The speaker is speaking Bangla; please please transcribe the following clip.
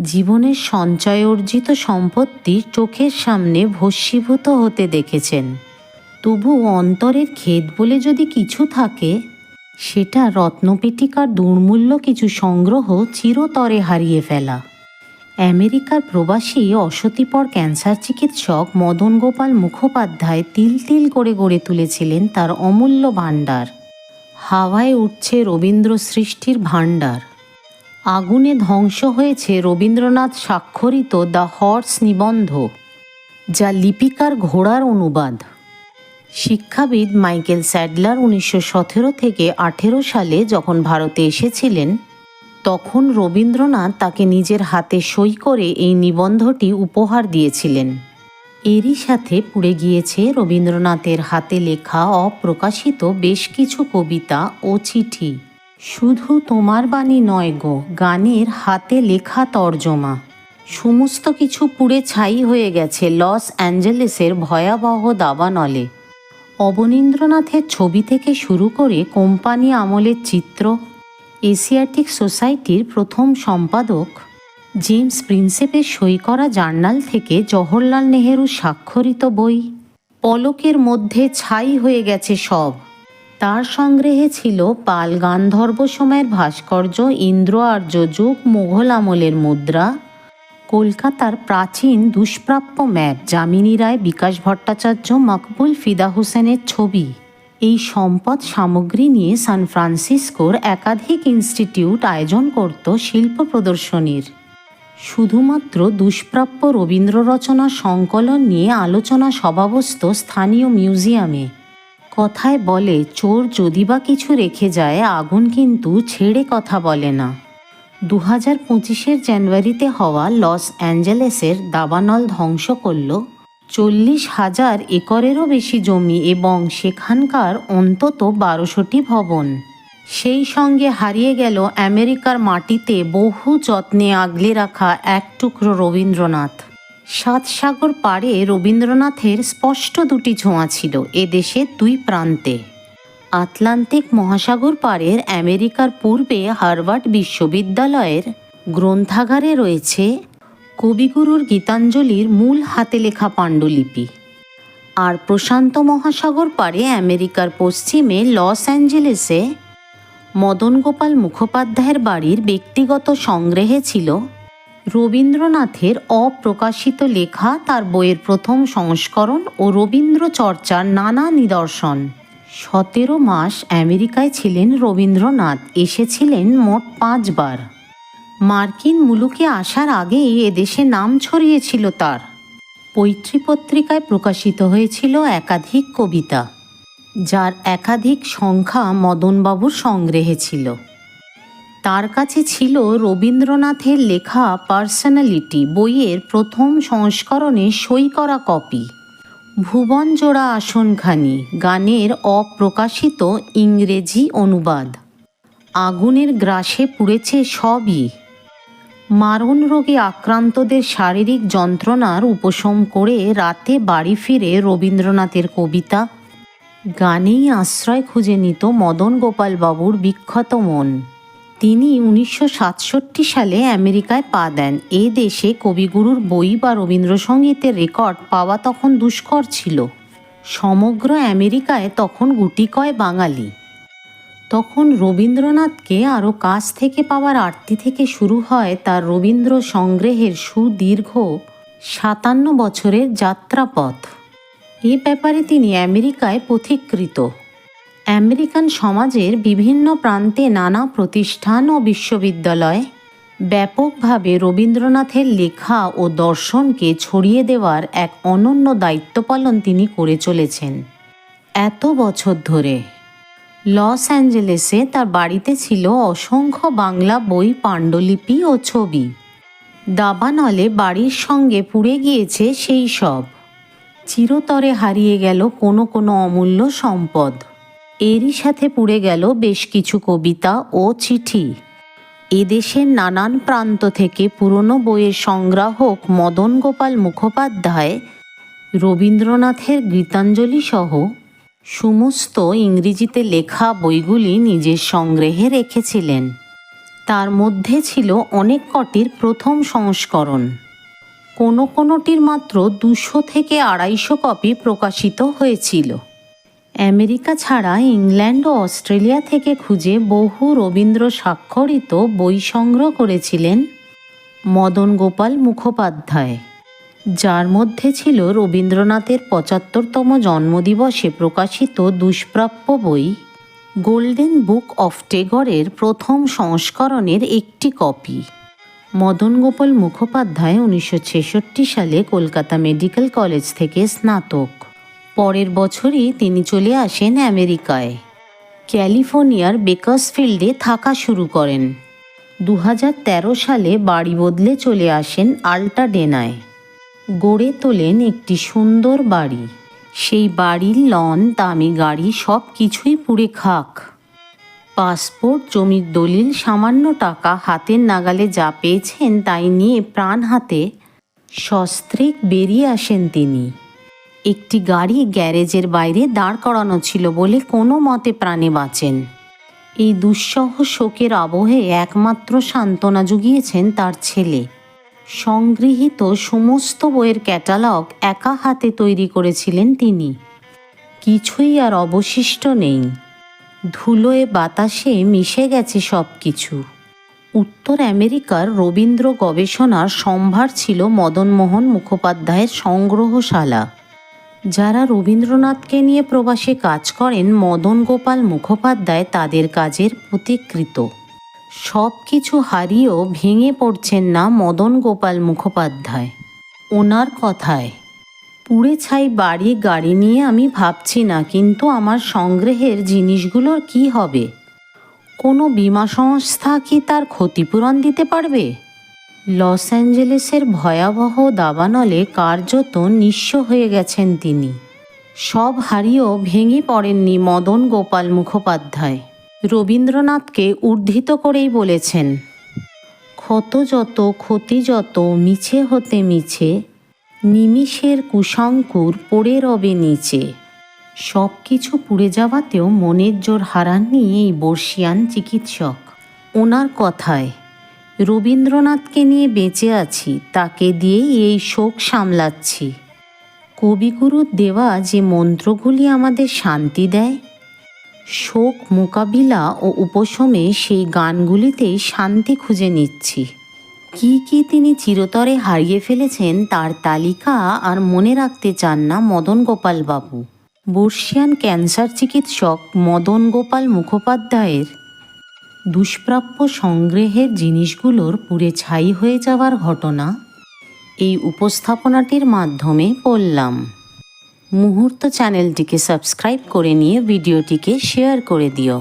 জীবনের সঞ্চয় অর্জিত সম্পত্তি চোখের সামনে ভস্মীভূত হতে দেখেছেন। তবু অন্তরের খেদ বলে যদি কিছু থাকে, সেটা রত্নপেটিকার দুর্মূল্য কিছু সংগ্রহ চিরতরে হারিয়ে ফেলা। আমেরিকার প্রবাসী অসতিপর ক্যান্সার চিকিৎসক মদন গোপাল মুখোপাধ্যায় তিল তিল করে গড়ে তুলেছিলেন তার অমূল্য ভাণ্ডার। হাওয়ায় উঠছে রবীন্দ্র সৃষ্টির ভাণ্ডার। আগুনে ধ্বংস হয়েছে রবীন্দ্রনাথ স্বাক্ষরিত দ্য হর্স নিবন্ধ, যা লিপিকার ঘোড়ার অনুবাদ। শিক্ষাবিদ মাইকেল স্যাডলার উনিশশো সতেরো থেকে আঠেরো সালে যখন ভারতে এসেছিলেন, তখন রবীন্দ্রনাথ তাকে নিজের হাতে সই করে এই নিবন্ধটি উপহার দিয়েছিলেন। এরই সাথে পুড়ে গিয়েছে রবীন্দ্রনাথের হাতে লেখা অপ্রকাশিত বেশ কিছু কবিতা ও চিঠি। শুধু তোমার বাণী নয় গো, গানের হাতে লেখা তর্জমা। সমস্ত কিছু পুড়ে ছাই হয়ে গেছে লস অ্যাঞ্জেলেসের ভয়াবহ দাবানলে। অবনীন্দ্রনাথের ছবি থেকে শুরু করে কোম্পানি আমলের চিত্র, এশিয়াটিক সোসাইটির প্রথম সম্পাদক, জেমস প্রিন্সেপের সই করা জার্নাল থেকে জওহরলাল নেহেরু স্বাক্ষরিত বই, পলকের মধ্যে ছাই হয়ে গেছে সব। তার সংগ্রহে ছিল পাল গান্ধর্ব সময়ের ভাস্কর্য ইন্দ্র আর্য যুগ মুঘল আমলের মুদ্রা। কলকাতার প্রাচীন দুষ্প্রাপ্য ম্যাপ যামিনী রায়, বিকাশ ভট্টাচার্য, মকবুল ফিদা হোসেনের ছবি। এই সম্পদ সামগ্রী নিয়ে সান ফ্রান্সিসকোর একাধিক ইনস্টিটিউট আয়োজন করত শিল্প প্রদর্শনীর। শুধুমাত্র দুষ্প্রাপ্য রবীন্দ্র রচনা সংকলন নিয়ে আলোচনা সভাবস্ত স্থানীয় মিউজিয়ামে। কথায় বলে, চোর যদি বা কিছু রেখে যায়, আগুন কিন্তু ছেড়ে কথা বলে না। দু হাজার পঁচিশের জানুয়ারিতে হওয়া লস অ্যাঞ্জেলেসের দাবানল ধ্বংস করল চল্লিশ হাজার একরেরও বেশি জমি এবং সেখানকার অন্তত বারোশোটি ভবন। সেই সঙ্গে হারিয়ে গেল আমেরিকার মাটিতে বহু যত্নে আগলে রাখা এক টুকরো রবীন্দ্রনাথ। সাত সাগর পাড়ে রবীন্দ্রনাথের স্পষ্ট দুটি ছোঁয়া ছিল এ দেশের দুই প্রান্তে। আটলান্টিক মহাসাগর পাড়ের আমেরিকার পূর্বে হার্ভার্ড বিশ্ববিদ্যালয়ের গ্রন্থাগারে রয়েছে কবিগুরুর গীতাঞ্জলির মূল হাতে লেখা পাণ্ডুলিপি। আর প্রশান্ত মহাসাগর পাড়ে আমেরিকার পশ্চিমে লস অ্যাঞ্জেলেসে মদন গোপাল মুখোপাধ্যায়ের বাড়ির ব্যক্তিগত সংগ্রহে ছিল রবীন্দ্রনাথের অপ্রকাশিত লেখা তার বইয়ের প্রথম সংস্করণ ও রবীন্দ্র চর্চার নানা নিদর্শন। সতেরো মাস আমেরিকায় ছিলেন রবীন্দ্রনাথ, এসেছিলেন মোট পাঁচবার। মার্কিন মুলুকে আসার আগেই এদেশে নাম ছড়িয়েছিল তার। পৈতৃ পত্রিকায় প্রকাশিত হয়েছিল একাধিক কবিতা, যার একাধিক সংখ্যা মদনবাবুর সংগ্রহে ছিল। তার কাছে ছিল রবীন্দ্রনাথের লেখা পার্সোনালিটি বইয়ের প্রথম সংস্করণে সই করা কপি। ভুবন জোড়া আসনখানি, গানের অপ্রকাশিত ইংরেজি অনুবাদ। আগুনের গ্রাসে পুড়েছে সবই। মারণ রোগে আক্রান্তদের শারীরিক যন্ত্রণার উপশম করে রাতে বাড়ি ফিরে রবীন্দ্রনাথের কবিতা। গানেই আশ্রয় খুঁজে নিত মদন গোপালবাবুর বিখ্যাত মন। তিনি উনিশশো সাতষট্টি সালে আমেরিকায় পা দেন। এ দেশে কবিগুরুর বই বা রবীন্দ্রসঙ্গীতের রেকর্ড পাওয়া তখন দুষ্কর ছিল। সমগ্র আমেরিকায় তখন গুটিকয় বাঙালি। তখন রবীন্দ্রনাথকে আরও কাছ থেকে পাওয়ার আরতি থেকে শুরু হয় তার রবীন্দ্র সংগ্রহের সুদীর্ঘ সাতান্ন বছরের যাত্রাপথ। এ ব্যাপারে তিনি আমেরিকায় পথিকৃত। আমেরিকান সমাজের বিভিন্ন প্রান্তে নানা প্রতিষ্ঠান ও বিশ্ববিদ্যালয় ব্যাপকভাবে রবীন্দ্রনাথের লেখা ও দর্শনকে ছড়িয়ে দেওয়ার এক অনন্য দায়িত্ব পালন তিনি করে চলেছেন। এত বছর ধরে লস অ্যাঞ্জেলেসে তার বাড়িতে ছিল অসংখ্য বাংলা বই, পাণ্ডুলিপি ও ছবি। দাবানলে বাড়ির সঙ্গে পুড়ে গিয়েছে সেই সব। চিরতরে হারিয়ে গেল কোনো কোনো অমূল্য সম্পদ। এরই সাথে পুড়ে গেল বেশ কিছু কবিতা ও চিঠি। এদেশের নানান প্রান্ত থেকে পুরনো বইয়ের সংগ্রাহক মদন গোপাল মুখোপাধ্যায়, রবীন্দ্রনাথের গীতাঞ্জলি সহ সমস্ত ইংরেজিতে লেখা বইগুলি নিজের সংগ্রহে রেখেছিলেন। তার মধ্যে ছিল অনেক কটির প্রথম সংস্করণ। কোনো কোনোটির মাত্র দুশো থেকে আড়াইশো কপি প্রকাশিত হয়েছিল। আমেরিকা ছাড়া ইংল্যান্ড ও অস্ট্রেলিয়া থেকে খুঁজে বহু রবীন্দ্র স্বাক্ষরিত বই সংগ্রহ করেছিলেন মদন গোপাল মুখোপাধ্যায়, যার মধ্যে ছিল রবীন্দ্রনাথের পঁচাত্তরতম জন্মদিবসে প্রকাশিত দুষ্প্রাপ্য বই গোল্ডেন বুক অফ টেগরের প্রথম সংস্করণের একটি কপি। মদন গোপাল মুখোপাধ্যায় উনিশশো ছেষট্টি সালে কলকাতা মেডিকেল কলেজ থেকে স্নাতক। পরের বছরই তিনি চলে আসেন আমেরিকায়। ক্যালিফোর্নিয়ার বেকার্সফিল্ডে থাকা শুরু করেন। দু হাজার তেরো সালে বাড়ি বদলে চলে আসেন আল্টাডেনায় গড়ে তোলেন একটি সুন্দর বাড়ি। সেই বাড়ির লন, দামি গাড়ি সব কিছুই পুড়ে খাক। পাসপোর্ট, জমির দলিল, সামান্য টাকা হাতের নাগালে যা পেয়েছেন তাই নিয়ে প্রাণ হাতে সস্ত্রীক বেরিয়ে আসেন তিনি। একটি গাড়ি গ্যারেজের বাইরে দাঁড় করানো ছিল বলে কোনো মতে প্রাণে বাঁচেন। এই দুঃসহ শোকের আবহে একমাত্র সান্ত্বনা জুগিয়েছেন তার ছেলে। সংগৃহীত সমস্ত বইয়ের ক্যাটালগ একা হাতে তৈরি করেছিলেন তিনি। কিছুই আর অবশিষ্ট নেই। ধুলোয় বাতাসে মিশে গেছে সব কিছু উত্তর আমেরিকার রবীন্দ্র গবেষণার সম্ভার ছিল মদনমোহন মুখোপাধ্যায়ের সংগ্রহশালা। যারা রবীন্দ্রনাথকে নিয়ে প্রবাসে কাজ করেন, মদন গোপাল মুখোপাধ্যায় তাদের কাজের প্রতিকৃত। সব কিছু হারিয়েও ভেঙে পড়ছেন না মদন গোপাল মুখোপাধ্যায়। ওনার কথায়, পুড়ে ছাই বাড়ি, গাড়ি নিয়ে আমি ভাবছি না, কিন্তু আমার সংগ্রহের জিনিসগুলোর কি হবে? কোনো বীমা সংস্থা কি তার ক্ষতিপূরণ দিতে পারবে? লস অ্যাঞ্জেলেসের ভয়াবহ দাবানলে কার্যত নিঃস্ব হয়ে গেছেন তিনি। সব হারিয়েও ভেঙে পড়েননি মদন গোপাল মুখোপাধ্যায়। রবীন্দ্রনাথকে উদ্ধৃত করেই বলেছেন, ক্ষত যত, ক্ষতি যত, মিছে হতে মিছে, নিমিষের কুশঙ্কুর পড়ে রবে নিচে। সব কিছু পুড়ে যাওয়াতেও মনের জোর হারাননি এই বর্ষিয়ান চিকিৎসক। ওনার কথায় রবীন্দ্রনাথকে নিয়ে বেঁচে আছি, তাকে দিয়েই এই শোক সামলাচ্ছি। কবিগুরুর দেওয়া যে মন্ত্রগুলি আমাদের শান্তি দেয়, শোক মোকাবিলা ও উপশমে সেই গানগুলিতেই শান্তি খুঁজে নিচ্ছি। কি কি তিনি চিরতরে হারিয়ে ফেলেছেন তার তালিকা আর মনে রাখতে চান না মদন গোপাল বাবু বর্ষিয়ান ক্যান্সার চিকিৎসক মদন গোপাল মুখোপাধ্যায়ের দুষ্প্রাপ্য সংগ্রহের জিনিসগুলোর পুড়ে ছাই হয়ে যাওয়ার ঘটনা এই উপস্থাপনাটির মাধ্যমে পড়লাম। মুহূর্ত চ্যানেলটিকে সাবস্ক্রাইব করে নিয়ে ভিডিওটিকে শেয়ার করে দিও।